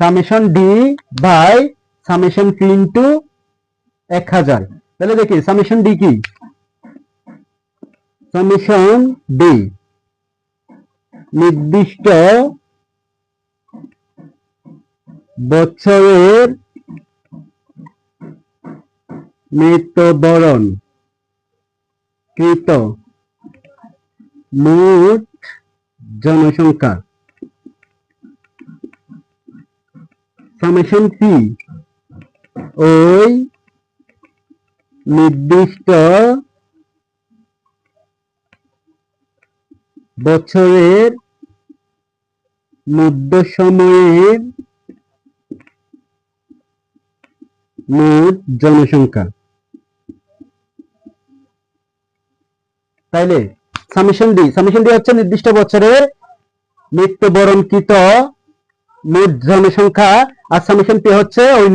Summation D by summation P into এক হাজার। তাহলে দেখি, সামেশন ডি কি? Summation D. নির্দিষ্ট বছরের মৃত্যুবরণ কৃত মোট জনসংখ্যা। সামেশন পি ওই নির্দিষ্ট বছরের মধ্য সময়ের মোট জনসংখ্যা। তাইলে সামেশন ডি সামেশন ডি হচ্ছে নির্দিষ্ট বছরের মৃত্যুবরণকৃত মোট জনসংখ্যা আসামিশন পে হচ্ছে ওই